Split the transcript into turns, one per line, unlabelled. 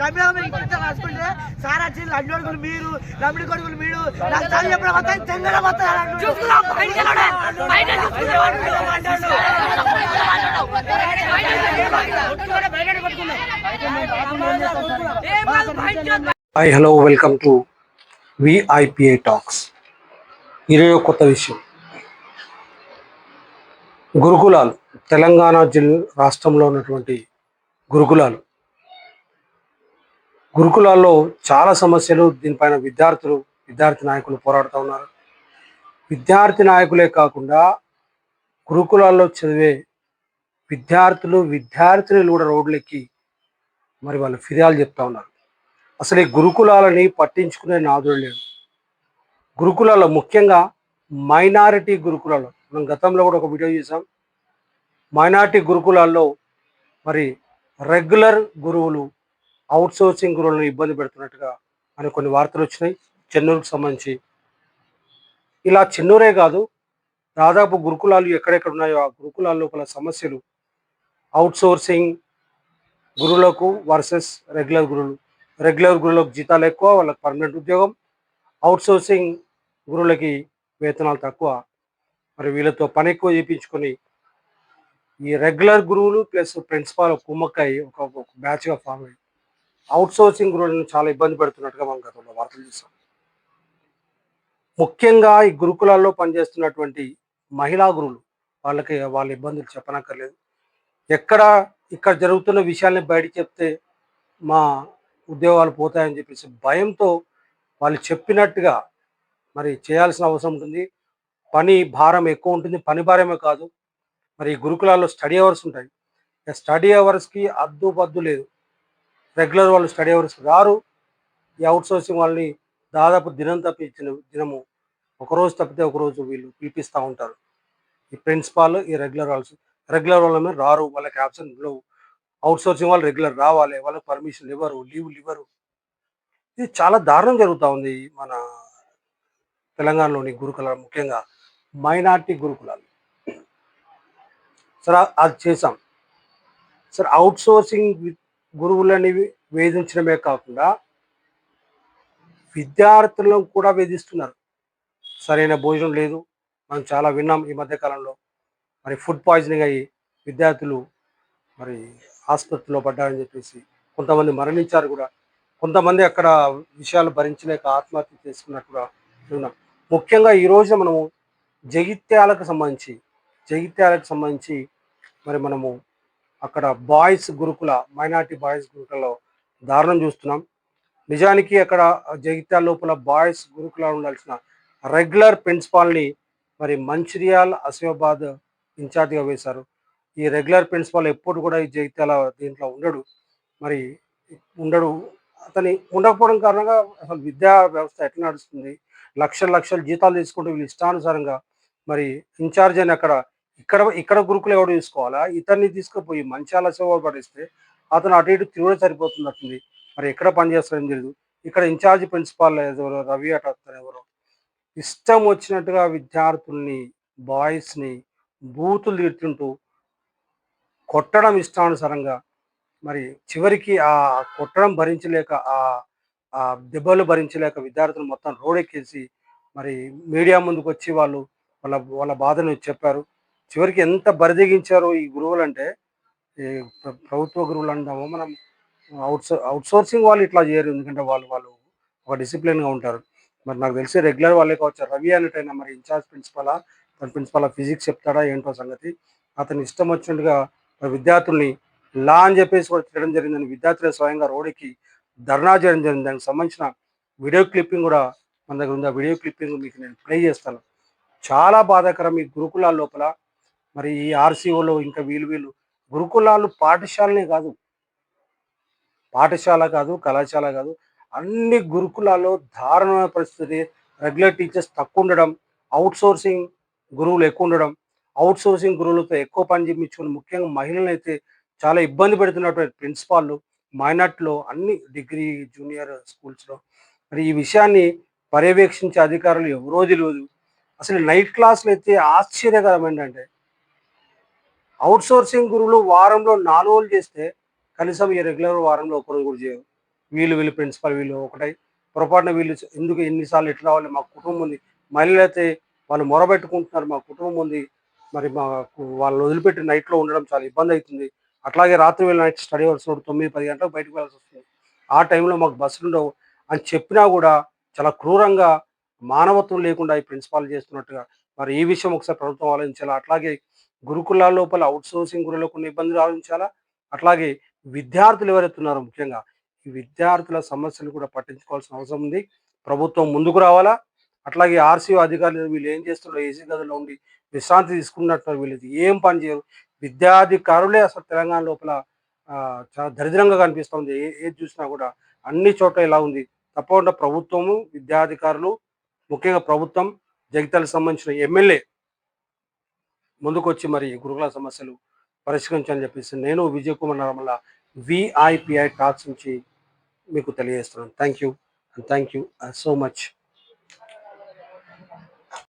సమయం ఇంకొంచెం రాసుకుంటే సార్ కొడుకులు మీరు కొడుకులు మీరు నాకు చదువు ఎప్పుడు వస్తాయి తెంగడం
hi hello welcome to VIPI talks ఈరోజు కొత్త విషయం. గురుకులాలు తెలంగాణ జిల్లా రాష్ట్రంలో ఉన్నటువంటి గురుకులాలు గురుకులాల్లో చాలా సమస్యలు దీనిపైన విద్యార్థులు విద్యార్థి నాయకులు పోరాడుతూ ఉన్నారు. విద్యార్థి నాయకులే కాకుండా గురుకులాల్లో చదివే విద్యార్థులు విద్యార్థినులు కూడా రోడ్లెక్కి మరి వాళ్ళు ఫిర్యాదు చెప్తా ఉన్నారు. అసలు ఈ గురుకులాలని పట్టించుకునే నాదుడు లేడు. గురుకులాల్లో ముఖ్యంగా మైనారిటీ గురుకులాల్లో మనం గతంలో కూడా ఒక వీడియో చేసాం మైనారిటీ గురుకులాల్లో మరి రెగ్యులర్ గురువులు అవుట్సోర్సింగ్ గురువులను ఇబ్బంది పెడుతున్నట్టుగా అని కొన్ని వార్తలు వచ్చినాయి. చెన్నూరుకు సంబంధించి. ఇలా చెన్నూరే కాదు దాదాపు గురుకులాలు ఎక్కడెక్కడ ఉన్నాయో ఆ గురుకులాల లోపల సమస్యలు. అవుట్సోర్సింగ్ గురువులకు వర్సెస్ రెగ్యులర్ గురువులు రెగ్యులర్ గురువులకు జీతాలు ఎక్కువ వాళ్ళకి పర్మనెంట్ ఉద్యోగం. అవుట్సోర్సింగ్ గురువులకి వేతనాలు తక్కువ. మరి వీళ్ళతో పని ఎక్కువ చేయించుకొని ఈ రెగ్యులర్ గురువులు ప్లస్ ప్రిన్సిపాల్ కుమ్మక్కై ఒక ఒక బ్యాచ్గా ఫామ్ అయ్యి అవుట్సోర్సింగ్ గురువులను చాలా ఇబ్బంది పెడుతున్నట్టుగా మనం గతంలో వార్తలు చూసాం ముఖ్యంగా ఈ గురుకులాల్లో పనిచేస్తున్నటువంటి మహిళా గురువులు వాళ్ళకి వాళ్ళ ఇబ్బందులు చెప్పనక్కర్లేదు. ఎక్కడ ఇక్కడ జరుగుతున్న విషయాల్ని బయట చెప్తే మా ఉద్యోగాలు పోతాయని చెప్పేసి భయంతో వాళ్ళు చెప్పినట్టుగా మరి చేయాల్సిన అవసరం ఉంటుంది. పని భారం ఎక్కువ ఉంటుంది. పని భారమే కాదు. మరి ఈ గురుకులాల్లో స్టడీ అవర్స్ ఉంటాయి. స్టడీ అవర్స్కి అద్దు పద్దు లేదు. రెగ్యులర్ వాళ్ళు స్టడీ అవర్స్ రారు. ఈ అవుట్సోర్సింగ్ వాళ్ళని దాదాపు దినం తప్పించిన దినము ఒకరోజు తప్పితే ఒకరోజు వీళ్ళు పిలిపిస్తూ ఉంటారు. ఈ ప్రిన్సిపాల్ ఈ రెగ్యులర్ వాళ్ళు రెగ్యులర్ వాళ్ళ మీద రారు. వాళ్ళకి absent లేవు అవుట్ వాళ్ళు రెగ్యులర్ రావాలి. వాళ్ళకి పర్మిషన్ ఇవ్వరు. లీవ్లు ఇవ్వరు. ఇది చాలా దారుణం జరుగుతూ ఉంది మన తెలంగాణలోని గురుకులాలు ముఖ్యంగా మైనార్టీ గురుకులాలు. సరే అది చేసాం సరే అవుట్సోర్సింగ్ విత్ గురువులని వేధించడమే కాకుండా విద్యార్థులను కూడా వేధిస్తున్నారు. సరైన భోజనం లేదు. మనం చాలా విన్నాం ఈ మధ్యకాలంలో మరి ఫుడ్ పాయిజనింగ్ అయ్యి విద్యార్థులు మరి ఆసుపత్రిలో పడ్డారని చెప్పేసి కొంతమంది మరణించారు కూడా. కొంతమంది అక్కడ విషయాలు భరించలేక ఆత్మహత్య చేసుకున్నట్టు కూడా విన్నాం. ముఖ్యంగా ఈ మనము జగిత్యాలకు సంబంధించి జగిత్యాలకు సంబంధించి మరి మనము అక్కడ బాయ్స్ గురుకుల మైనార్టీ బాయ్స్ గురుకులలో దారుణం చూస్తున్నాం. నిజానికి అక్కడ జగిత్యాల లోపల బాయ్స్ గురుకుల ఉండాల్సిన రెగ్యులర్ ప్రిన్సిపాల్ని మరి మంచిర్యాల్ అసిఫాబాద్ ఇన్ఛార్జ్గా వేశారు. ఈ రెగ్యులర్ ప్రిన్సిపాల్ ఎప్పుడు కూడా ఈ జగిత్యాల దీంట్లో ఉండడు. మరి ఉండడు. అతని ఉండకపోవడం కారణంగా అసలు విద్యా వ్యవస్థ ఎట్లా నడుస్తుంది? లక్షల లక్షల జీతాలు తీసుకుంటూ వీళ్ళు ఇష్టానుసారంగా మరి ఇన్ఛార్జ్ అని అక్కడ ఇక్కడ ఇక్కడ గురుకులు ఎవడు తీసుకోవాలా? ఇతన్ని తీసుకుపోయి మంచాల సేవ పడిస్తే అతను అటు ఇటు తిరుగుడు సరిపోతున్నట్టుంది మరి ఎక్కడ పనిచేస్తారని తెలియదు ఇక్కడ ఇన్ఛార్జ్ ప్రిన్సిపాల్ ఎవరో? రవి అట ఎవరో. ఇష్టం వచ్చినట్టుగా విద్యార్థుల్ని బాయ్స్ని బూతులు తిడుతుంటూ కొట్టడం ఇష్టానుసారంగా మరి చివరికి ఆ కొట్టడం భరించలేక ఆ ఆ దెబ్బలు భరించలేక విద్యార్థులు మొత్తం రోడెక్కేసి మరి మీడియా ముందుకు వచ్చి వాళ్ళు వాళ్ళ వాళ్ళ బాధను చెప్పారు. చివరికి ఎంత బరిదెగించారో ఈ గురువులు అంటే ఈ ప్రభుత్వ గురువులు అంటాము మనం అవుట్సో అవుట్సోర్సింగ్ వాళ్ళు ఇట్లా చేయరు. ఎందుకంటే వాళ్ళు వాళ్ళు ఒక డిసిప్లిన్గా ఉంటారు. మరి నాకు తెలిసి రెగ్యులర్ వాళ్ళే కావచ్చు. రవి అన్నట్టయినా మరి ఇన్ఛార్జ్ ప్రిన్సిపలా తన ప్రిన్సిపల్ ఫిజిక్స్ చెప్తాడా ఏంటో సంగతి? అతని ఇష్టం వచ్చినట్టుగా విద్యార్థుల్ని లా అని చెప్పేసి కూడా చేయడం జరిగిందని విద్యార్థులే స్వయంగా రోడ్డుకి ధర్నా చేయడం జరిగింది. దానికి సంబంధించిన వీడియో క్లిప్పింగ్ కూడా మన దగ్గర ఉంది. ఆ వీడియో క్లిప్పింగ్ మీకు నేను ప్లే చేస్తాను. చాలా బాధాకరం ఈ గురుకులాల లోపల మరి ఈ ఆర్సీఓలో ఇంకా వీలు వీలు. గురుకులాలు పాఠశాలనే కాదు. పాఠశాల కాదు కళాశాల కాదు. అన్ని గురుకులాల్లో దారుణమైన పరిస్థితి. రెగ్యులర్ టీచర్స్ తక్కువ ఉండడం అవుట్ సోర్సింగ్ గురువులు ఎక్కువ ఉండడం అవుట్ సోర్సింగ్ గురువులతో ఎక్కువ పని చేయించుకుని ముఖ్యంగా మహిళలను అయితే చాలా ఇబ్బంది పెడుతున్నటువంటి ప్రిన్సిపాళ్ళు మైనార్టీలో అన్ని డిగ్రీ జూనియర్ స్కూల్స్లో. మరి ఈ విషయాన్ని పర్యవేక్షించే అధికారులు ఎవరో తెలియదు. అసలు నైట్ క్లాసులు అయితే ఆశ్చర్యకరం ఏంటంటే అవుట్ సోర్సింగ్ గురువులు వారంలో నాలుగు రోజులు చేస్తే కనీసం ఈ రెగ్యులర్ వారంలో ఒకరోజు కూడా చేయరు. వీళ్ళు వీళ్ళు ప్రిన్సిపల్ వీళ్ళు ఒకటై పొరపాటున వీళ్ళు ఎందుకు ఎన్నిసార్లు ఎట్లా రావాలి? మా కుటుంబం ఉంది. మహిళలు అయితే వాళ్ళు మొరబెట్టుకుంటున్నారు. మా కుటుంబం ఉంది. మరి మాకు వాళ్ళు వదిలిపెట్టి నైట్లో ఉండడం చాలా ఇబ్బంది అవుతుంది. అట్లాగే రాత్రి వేళ నైట్ స్టడీ అవర్స్ తొమ్మిది పది గంటలకు బయటకు వెళ్ళాల్సి వస్తుంది. ఆ టైంలో మాకు బస్సులు ఉండవు. అని చెప్పినా కూడా చాలా క్రూరంగా మానవత్వం లేకుండా ఈ ప్రిన్సిపాల్ చేస్తున్నట్టుగా మరి ఈ విషయం ఒకసారి ప్రభుత్వం ఆలోచించాలి? అట్లాగే గురుకులాల లోపల అవుట్ సోర్సింగ్ కొన్ని ఇబ్బందులు ఆలోచించాలా? అట్లాగే విద్యార్థులు ఎవరైతే ఉన్నారో ముఖ్యంగా? ఈ విద్యార్థుల సమస్యలు కూడా పట్టించుకోవాల్సిన అవసరం ఉంది. ప్రభుత్వం ముందుకు రావాలా? అట్లాగే ఆర్సీఓ అధికారులు వీళ్ళు ఏం చేస్తున్నారో ఏసీ గదిలో ఉండి విశ్రాంతి తీసుకున్నట్టు వీళ్ళు ఏం పని చేయరు? విద్యాధికారులే అసలు తెలంగాణ లోపల చాలా దరిద్రంగా కనిపిస్తుంది ఏ ఏది చూసినా కూడా అన్ని చోట్ల ఇలా ఉంది. తప్పకుండా ప్రభుత్వము విద్యాధికారులు ముఖ్యంగా ప్రభుత్వం జగిత్యాలకు సంబంధించిన ఎమ్మెల్యే ముందుకొచ్చి మరి గురుకుల సమస్యలు పరిష్కరించాలని చెప్పేసి నేను విజయ్ కుమార్ నర్మల విఐపిఐ టాక్స్ నుంచి మీకు తెలియజేస్తున్నాను. Thank you and thank you so much